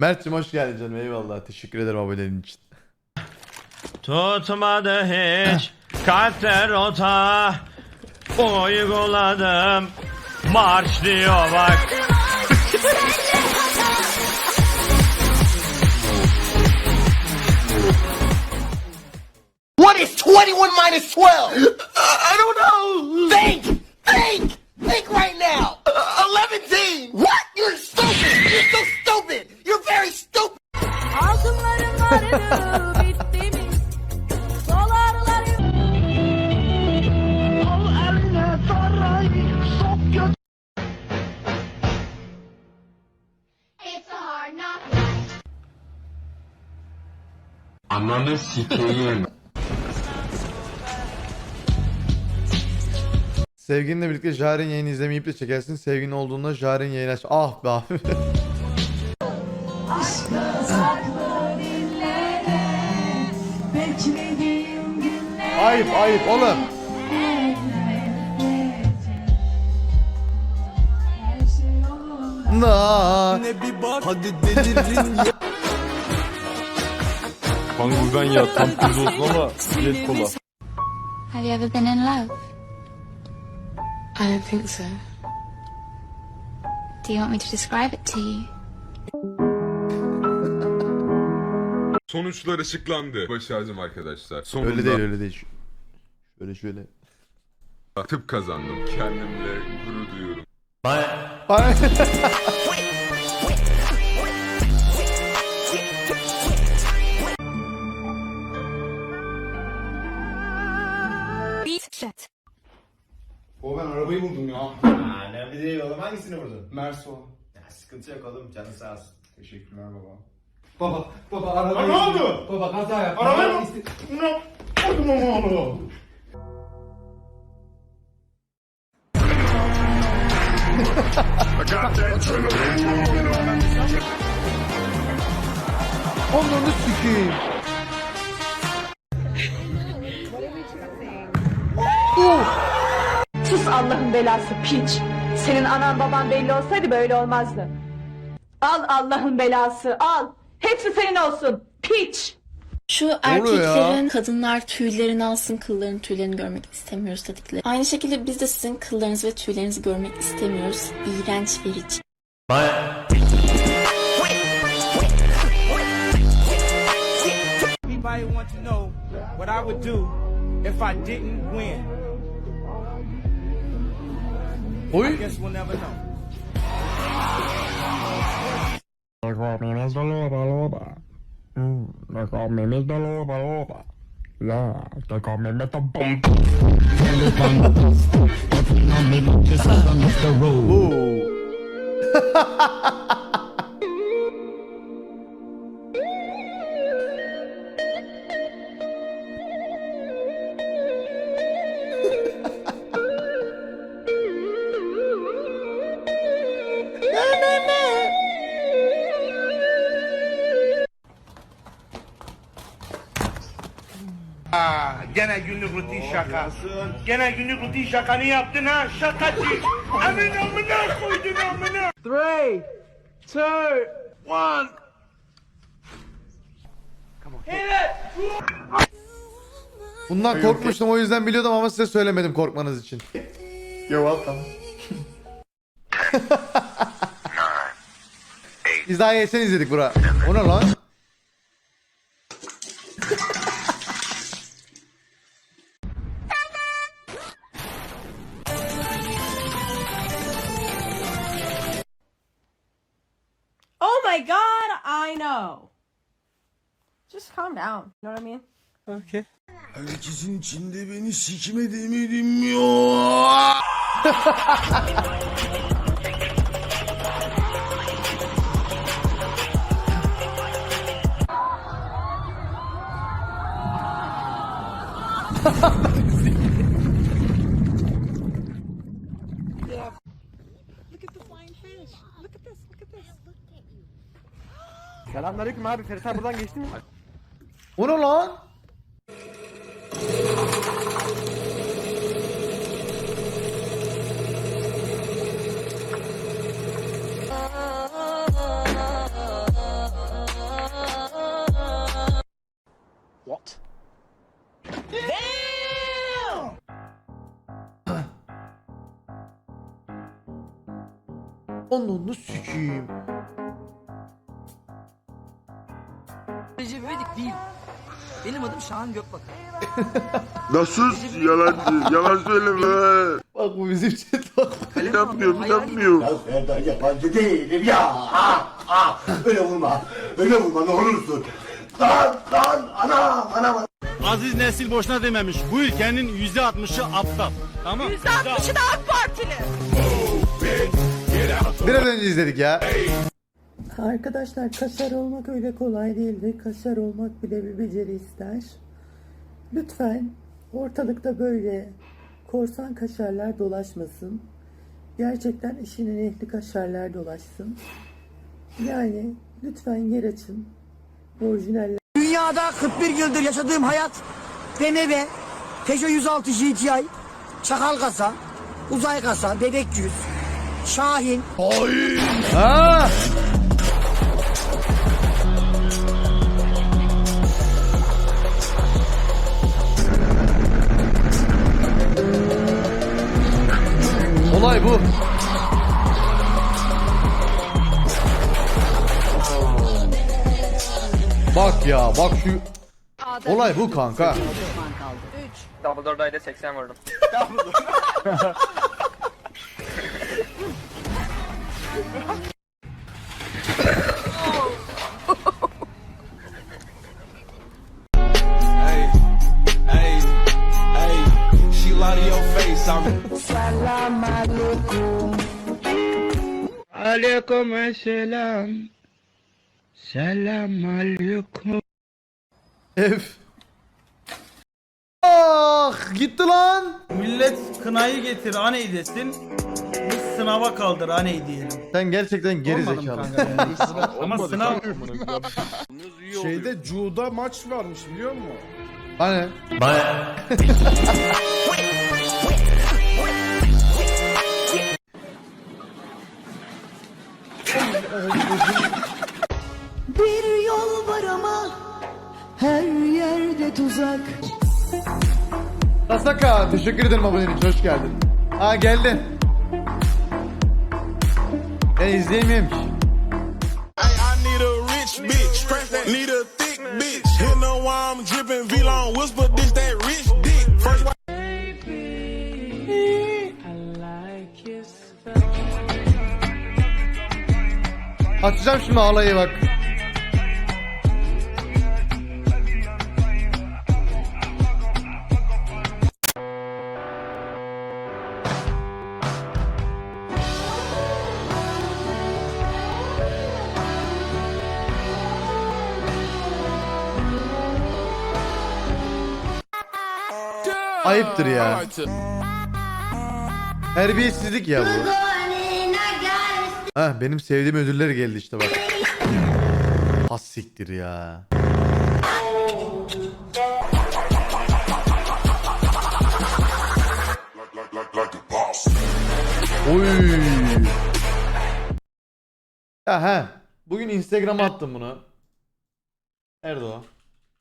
Mert'cim hoş geldin canım eyvallah. Teşekkür ederim aboneliğin için. Tutmadı hiç kalpte rota Uyguladım Marş diyor bak What is 21 minus 12? I don't know. Think! Think! Think right now. Ananı sikeyim. Sevginle birlikte Jaren yayını izlemeyip de çekersin. Sevgin olduğunda Jaren yayın aç. Ah be abi. ayıp ayıp oğlum. her şey yolunda. Na. Kanka ben ya tam kız olsun ama red kola. Have you ever been in love? I don't think so. Do you want me to describe it to you? Sonuçlar açıklandı. Başardım arkadaşlar. Sonunda Öyle değil öyle değil. Şöyle şöyle. tıp kazandım. Kendimle gurur duyuyorum. Bana- O ben arabayı vurdum ya. Önemli değil oğlum. Hangisini vurdun? Merso. Ya sıkıntı yok oğlum. Canın sağ olsun. Teşekkürler baba. Baba, baba arabayı... ne oldu? Baba kaza yaptı. Baba mı? Ne? Onu oğlum. Onları sikeyim. Sus Allah'ın belası piç. Senin anan baban belli olsaydı böyle olmazdı. Al Allah'ın belası al. Hepsi senin olsun. Piç. Şu erkeklerin kadınlar tüylerini alsın kılların tüylerini görmek istemiyoruz dedikleri. Aynı şekilde biz de sizin kıllarınızı ve tüylerinizi görmek istemiyoruz. İğrenç verici. Anybody want to know what I would do if I didn't win? Oy. Guess we'll never know. menos dolor loba. Me come menos dolor loba. La, te come me to bump. Telephone. Putting on me like the sun on the road. Gene günlük rutin şaka. Gene günlük rutin şakanı yaptın ha şakacı. Amin amına koydun amına. Three, two, one. Bundan korkmuştum o yüzden biliyordum ama size söylemedim korkmanız için. You're welcome. Biz daha geçen izledik bura. O ne lan? I know. Just calm down. You know what I mean? Herkesin içinde beni sikmediğimi dinmiyor. Selamünaleyküm abi Ferit abi buradan geçti mi? O ne lan? What? Ananı sikiyim. Recep İvedik değil. Benim adım Şahan Gökbakar. Nasıl yalancı? Yalan söyleme. Bak bu bizim chat bak. İnanmıyorum, inanmıyorum. Ya Serdar yabancı değilim ya. Ha, ha. Öyle vurma. Öyle vurma ne olursun. Lan lan anam anam. Aziz Nesil boşuna dememiş. Bu ülkenin yüzde altmışı aptal. Tamam. %60'ı da AK Partili. Biraz önce izledik ya. Arkadaşlar kaşar olmak öyle kolay değildir. Kaşar olmak bile bir beceri ister. Lütfen ortalıkta böyle korsan kaşarlar dolaşmasın. Gerçekten işinin ehli kaşarlar dolaşsın. Yani lütfen yer açın. Orijinaller Dünyada 41 yıldır yaşadığım hayat BMW, Peugeot 106 GTI, Çakal kasa, Uzay kasa, Bebek yüz, Şahin, Ha! Olay bu. Bak ya bak şu olay bu kanka. Dumbledore'da 80 vurdum. Ev. Ah gitti lan. Millet kınayı getir aney desin. Biz sınava kaldır aney diyelim. Sen gerçekten geri Olmadım zekalı. kanka yani. Ama sınav Şeyde Cu'da maç varmış biliyor musun? Hani? Bir yol var ama her yerde tuzak. Tasaka teşekkür ederim abonelik için hoş geldin. Ha geldin. Ben izleyemiyorum ki. need a rich bitch. Need a thick bitch. You know why I'm dripping V-Long whisper this Açacağım şimdi alayı bak. Ayıptır ya. Terbiyesizlik ya bu. Ha benim sevdiğim ödüller geldi işte bak. Has siktir ya. Oy. Ya. Bugün Instagram'a attım bunu. Nerede o?